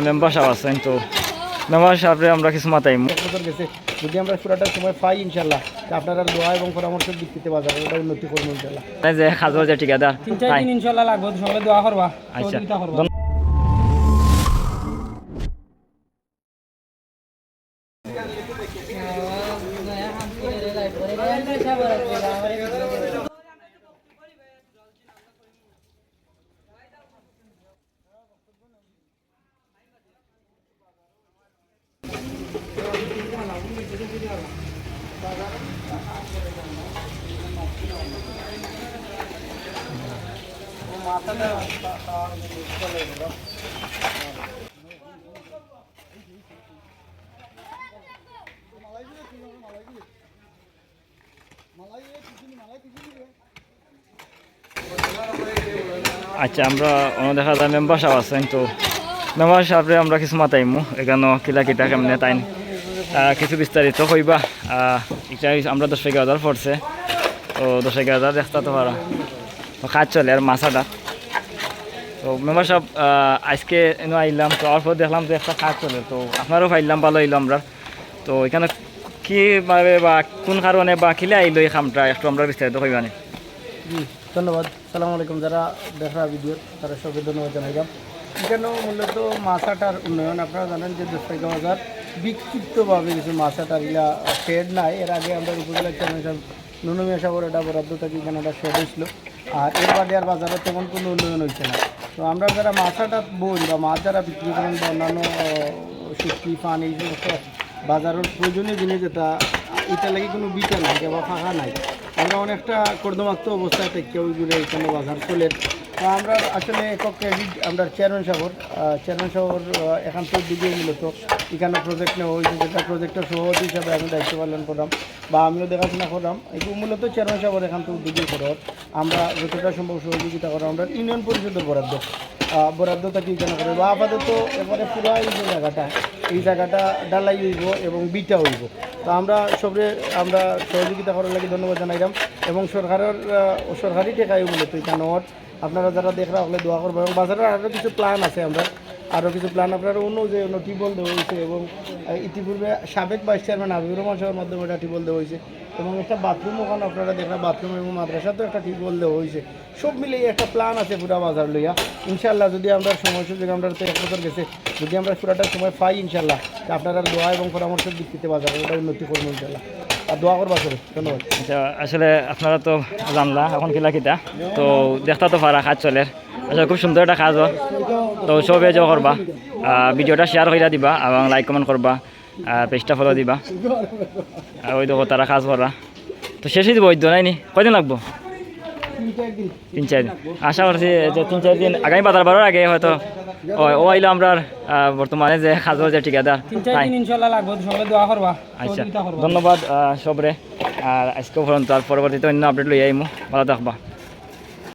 Member সাহেব আছেন তো। মেম্বার সাহেবরে আমরা কিছু বছর গেছে। যদি আমরা পুরাটা সময় পাই ইনশাল্লাহ আপনারা দোয়া এবং পরামর্শের ভিত্তিতে বাজার ওটা উন্নতি করব ইনশাল্লাহ যে খাজর যে ঠিকাদার তিন চার দিন ইনশাল্লাহ লাগবে সকালে দোয়া করবা আচ্ছা। সহযোগিতা করবা। আচ্ছা আমরা দেখা যায় মেম্বার সাহেব আছেন তো মেম্বার সাহেবরে আমরা কিছু মাতাইমু। এখানে কিলা কিটা কেমনে আহ, কিছু বিস্তারিত কইবা। এটা আমরা দশ এগারো হাজার পড়ছে তো দশ এগারো হাজার দেখতে তো পারা। তো চলে আর মাছাটা। তো মেম্বার আহ, আজকে এনে আইলাম তো অল্প দেখলাম যে একটা কাজ চলে তো আপনারও পাইলাম ভালো হইল আমরা তো এখানে কীভাবে বা কোন কারণে বা কিলে আইলো এই খামটা একটু আমরা বিস্তারিত কইবানি জি ধন্যবাদ। সালাম আলাইকুম যারা দেখা ভিডিও তারা সবকে ধন্যবাদ জানাইলাম। এখানে মূলত মাছাটার উন্নয়ন আপনারা জানেন যে দশটাকা বাজার বিক্ষিপ্তভাবে কিছু মাছাটার ইলা শেড নাই। এর আগে আমরা উপজেলা চেয়ারম্যান নুনমিয়া সাগর এটা বরাদ্দ থেকে, এখানে একটা শেড হয়েছিল। আর এর বাদে আর বাজারে তেমন কোনো উন্নয়ন হচ্ছে না। তো আমরা যারা মাছাটা বই বা মাছ যারা বিক্রি করেন বা অন্যান্য শুটকি পান এই সমস্ত বাজারের প্রয়োজনীয় জিনিস যেটা এটা লাগে কোনো বিটা নাই বা ফাঁকা নাই। আমরা অনেকটা কর্দমাক্ত অবস্থায় থেকে ওইগুলো এখানে বাজার চলে আমরা আসলে একক ক্রেডিট, আমরা চেয়ারম্যান সাগর চেয়ারম্যান সাগর এখান থেকে দিকে মূলত এখানে প্রজেক্ট নেওয়া হয়েছে, যেটা প্রজেক্টের সভাপতি হিসাবে আমি দায়িত্ব পালন করলাম বা আমিও দেখাশোনা করলাম। এগুলো মূলত চেয়ারম্যান সাগর এখান থেকে উদ্যোগী করার। আমরা যতটা সম্ভব সহযোগিতা করা আমরা ইউনিয়ন পরিষদের বরাদ্দ। আহ, বরাদ্দ থেকে এখানে করে বা আপাতত এবারে পুরো এই যে জায়গাটা এই জায়গাটা ডালাই হইব এবং বিটা হইব। তো আমরা সবরে আমরা সহযোগিতা করার লাগে ধন্যবাদ জানাইলাম এবং সরকারের সরকারি টেকাই মূলত এখানে আপনারা যারা দেখরা হলে দোয়া করব এবং বাজারের আরও কিছু প্ল্যান আছে আমরা। আরও কিছু প্ল্যান আপনারা অন্য যে অন্য টিবল দেওয়া হয়েছে এবং ইতিপূর্বে সাবেক ভাইস চেয়ারম্যান হাবিবুর রহমান সাহেবের মাধ্যমে একটা টিবল দেওয়া হয়েছে। এবং একটা বাথরুম ওখানে আপনারা দেখরা বাথরুম এবং মাদ্রাসাতেও একটা টিবল দেওয়া হয়েছে। সব মিলিয়ে একটা প্ল্যান আছে পুরা বাজার লইয়া। ইনশাল্লাহ যদি আমরা সময় সুযোগ, আমরা তো এক বছর গেছে, যদি আমরা পুরাটা সময় পাই ইনশাল্লাহ আপনারা দোয়া এবং পরামর্শের ভিত্তিতে বাজার ওটা উন্নতি করব ইনশাল্লাহ আর দোয়া করবা আচ্ছা আসলে আপনারা তো জানলা, এখন কিলা কিটা তো? দেখতা তো পারা কাজ চলে আসলে খুব সুন্দর একটা কাজ তো সবে যে করবা ভিডিওটা শেয়ার করে দিবা এবং লাইক কমেন্ট করবা পেজটা ফলো দিবা। আর ওই দেখো তারা কাজ করা তো শেষে দিব ওইদ্য নাই নি। কয়দিন লাগবো? তিন চার দিন। আশা করছি যে তিন চার দিন আগামী বাজার বারোর আগে হয়তো ও আইলো আমরা বর্তমানে যে খাজর যে ঠিকাদার আচ্ছা ধন্যবাদ সবরে আর আজকে পর্যন্ত আর পরবর্তীতে অন্য আপডেট লই আইমু ভালো থাকবা।